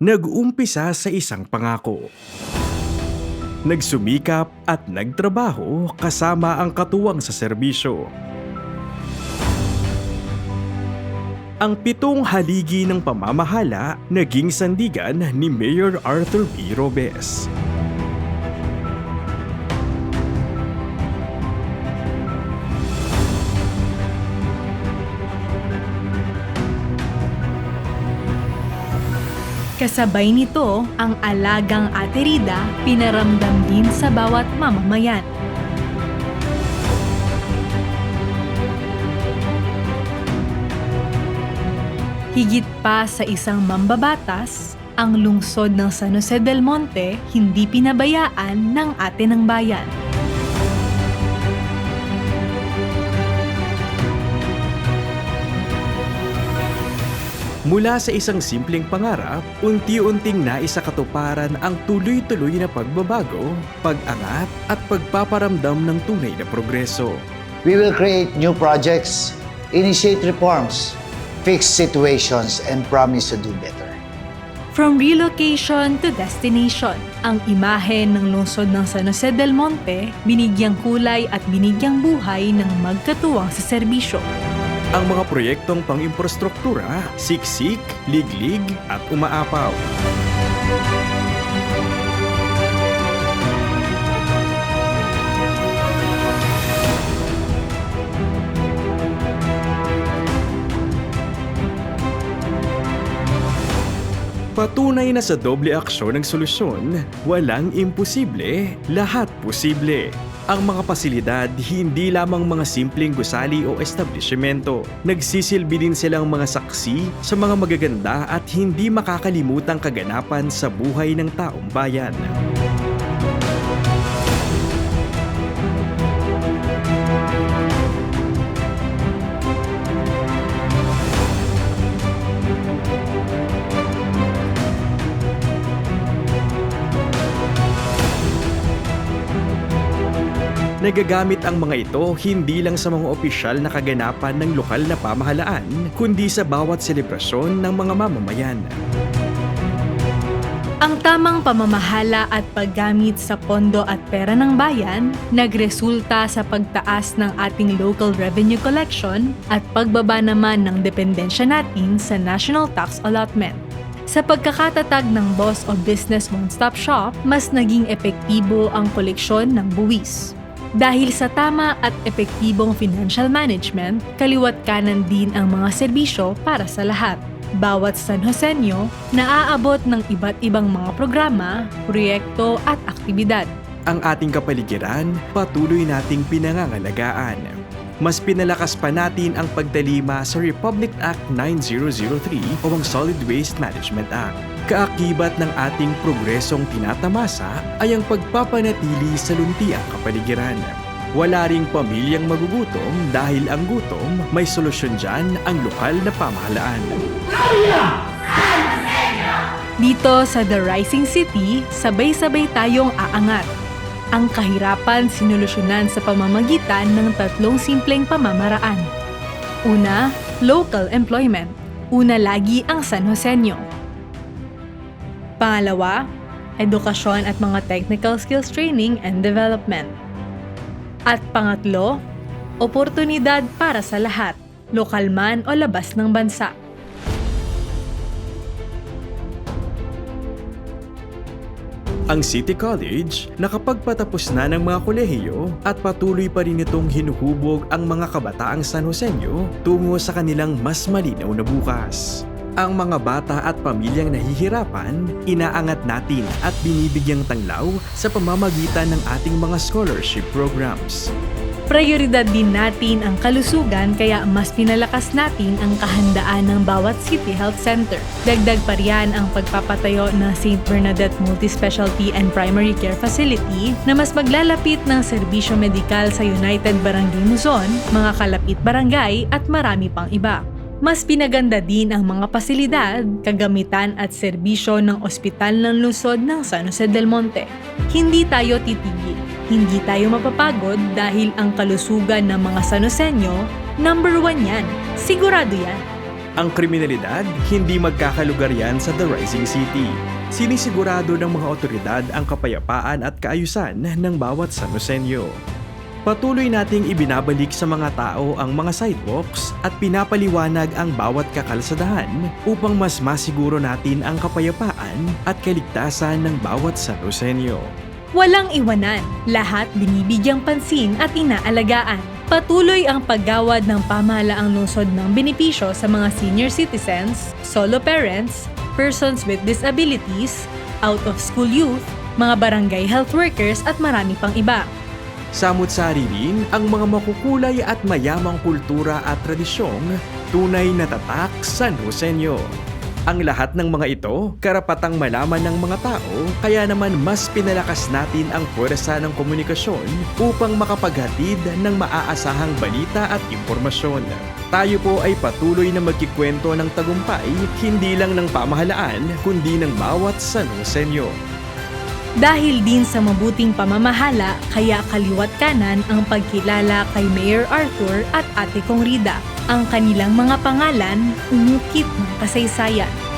Nag-umpisa sa isang pangako. Nagsumikap at nagtrabaho kasama ang katuwang sa serbisyo. Ang pitong haligi ng pamamahala naging sandigan ni Mayor Arthur B. Robes. Kasabay nito, ang alagang aterida pinaramdam din sa bawat mamamayan. Higit pa sa isang mambabatas, ang lungsod ng San Jose del Monte hindi pinabayaan ng ate ng bayan. Mula sa isang simpleng pangarap, unti-unting naisakatuparan ang tuloy-tuloy na pagbabago, pag-angat at pagpaparamdam ng tunay na progreso. We will create new projects, initiate reforms, fix situations, and promise to do better. From relocation to destination, ang imahe ng lungsod ng San Jose del Monte binigyang kulay at binigyang buhay ng magkatuwang sa serbisyo. Ang mga proyektong pang-imprastruktura, siksik, liglig at umaapaw. Patunay na sa doble aksyon ng solusyon, walang imposible, lahat posible. Ang mga pasilidad hindi lamang mga simpleng gusali o establishmento. Nagsisilbi din silang mga saksi sa mga magaganda at hindi makakalimutang kaganapan sa buhay ng taong bayan. Nagagamit ang mga ito hindi lang sa mga opisyal na kaganapan ng lokal na pamahalaan, kundi sa bawat selebrasyon ng mga mamamayan. Ang tamang pamamahala at paggamit sa pondo at pera ng bayan nagresulta sa pagtaas ng ating local revenue collection at pagbaba naman ng dependensya natin sa national tax allotment. Sa pagkakatatag ng boss o business one-stop shop, mas naging epektibo ang koleksyon ng buwis. Dahil sa tama at epektibong financial management, kaliwat kanan din ang mga serbisyo para sa lahat. Bawat San Joseño naaabot ng iba't ibang mga programa, proyekto at aktibidad. Ang ating kapaligiran patuloy nating pinangangalagaan. Mas pinalakas pa natin ang pagtalima sa Republic Act 9003 o ang Solid Waste Management Act. Kaakibat ng ating progresong tinatamasa ay ang pagpapanatili sa luntiang kapaligiran. Wala ring pamilyang magugutom dahil ang gutom may solusyon dyan ang lokal na pamahalaan. Dito sa The Rising City, sabay-sabay tayong aangat. Ang kahirapan sinolusyonan sa pamamagitan ng tatlong simpleng pamamaraan. Una, local employment. Una lagi ang San Joseño. Pangalawa, edukasyon at mga technical skills training and development. At pangatlo, oportunidad para sa lahat, lokal man o labas ng bansa. Ang City College nakapagpatapos na ng mga kolehiyo at patuloy pa rin itong hinuhubog ang mga kabataang San Joseño tungo sa kanilang mas malinaw na bukas. Ang mga bata at pamilyang nahihirapan, inaangat natin at binibigyang tanglaw sa pamamagitan ng ating mga scholarship programs. Prioridad din natin ang kalusugan kaya mas pinalakas natin ang kahandaan ng bawat City Health Center. Dagdag pa riyan ang pagpapatayo ng St. Bernadette Multispecialty and Primary Care Facility na mas maglalapit ng serbisyo medikal sa United Barangay Luzon, mga kalapit barangay at marami pang iba. Mas pinaganda din ang mga pasilidad, kagamitan at serbisyo ng Ospital ng Lungsod ng San Jose del Monte. Hindi tayo titigil, hindi tayo mapapagod dahil ang kalusugan ng mga Sanosenyo, number one yan. Sigurado yan. Ang kriminalidad, hindi magkakalugar yan sa The Rising City. Sinisigurado ng mga otoridad ang kapayapaan at kaayusan ng bawat San Joseño. Patuloy nating ibinabalik sa mga tao ang mga sidewalks at pinapaliwanag ang bawat kakalsadahan upang mas masiguro natin ang kapayapaan at kaligtasan ng bawat San Joseño. Walang iwanan, lahat binibigyang pansin at inaalagaan. Patuloy ang paggawad ng pamahalaang lungsod ng benepisyo sa mga senior citizens, solo parents, persons with disabilities, out-of-school youth, mga barangay health workers at marami pang iba. Samut-sari rin ang mga makukulay at mayamang kultura at tradisyong tunay na tatak San Joseño. Ang lahat ng mga ito, karapatang malaman ng mga tao, kaya naman mas pinalakas natin ang puwersa ng komunikasyon upang makapaghatid ng maaasahang balita at impormasyon. Tayo po ay patuloy na magkikwento ng tagumpay, hindi lang ng pamahalaan, kundi ng bawat San Joseño. Dahil din sa mabuting pamamahala, kaya kaliwat kanan ang pagkilala kay Mayor Arthur at Ate Kong Rida. Ang kanilang mga pangalan, umukit ng kasaysayan.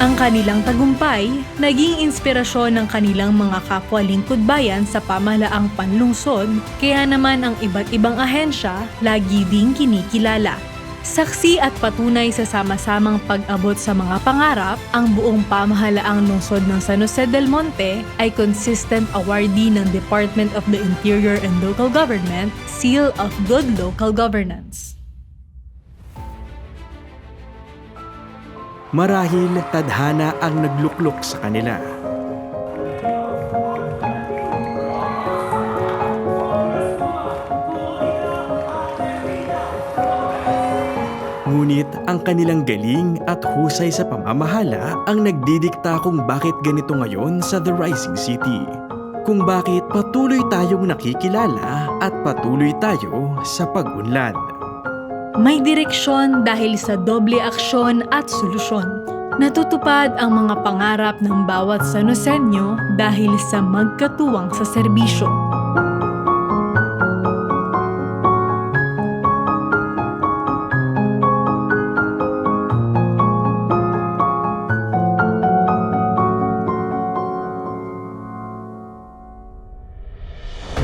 Ang kanilang tagumpay, naging inspirasyon ng kanilang mga kapwa lingkod bayan sa pamahalaang panlungsod, kaya naman ang iba't ibang ahensya lagi ding kinikilala. Saksi at patunay sa sama-samang pag-abot sa mga pangarap, ang buong pamahalaang lungsod ng San Jose del Monte ay consistent awardee ng Department of the Interior and Local Government, Seal of Good Local Governance. Marahil tadhana ang nagluklok sa kanila. Ngunit ang kanilang galing at husay sa pamamahala ang nagdidikta kung bakit ganito ngayon sa The Rising City. Kung bakit patuloy tayong nakikilala at patuloy tayo sa pag-unlad. May direksyon dahil sa doble aksyon at solusyon. Natutupad ang mga pangarap ng bawat Sanosenyo dahil sa magkatuwang sa serbisyo.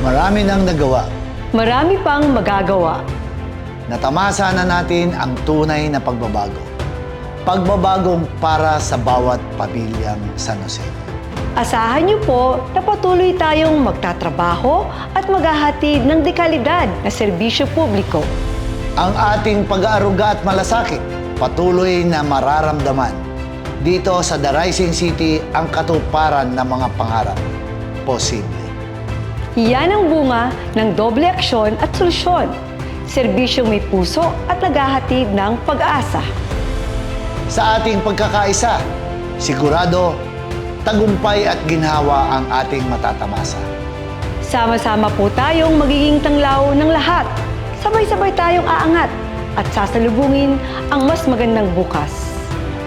Marami nang nagawa. Marami pang magagawa. Natamasa na natin ang tunay na pagbabago. Pagbabagong para sa bawat pamilyang San Jose. Asahan niyo po na patuloy tayong magtatrabaho at maghahatid ng dekalidad na serbisyo publiko. Ang ating pag-aaruga at malasakit patuloy na mararamdaman. Dito sa The Rising City ang katuparan ng mga pangarap. Posible. Yan ang bunga ng doble aksyon at solusyon. Serbisyong may puso at naghahatid ng pag-asa. Sa ating pagkakaisa, sigurado, tagumpay at ginhawa ang ating matatamasa. Sama-sama po tayong magiging tanglaw ng lahat. Sabay-sabay tayong aangat at sasalubungin ang mas magandang bukas.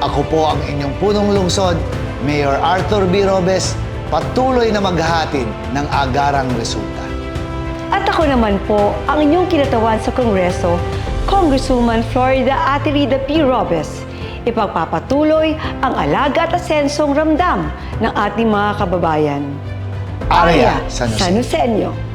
Ako po ang inyong punong lungsod, Mayor Arthur B. Robes, patuloy na maghahatid ng agarang resulta. At ako naman po ang inyong kinatawan sa Kongreso, Congresswoman Florida Ate Rida P. Robes. Ipagpapatuloy ang alaga at asensong ramdam ng ating mga kababayan. Area San Jose. San.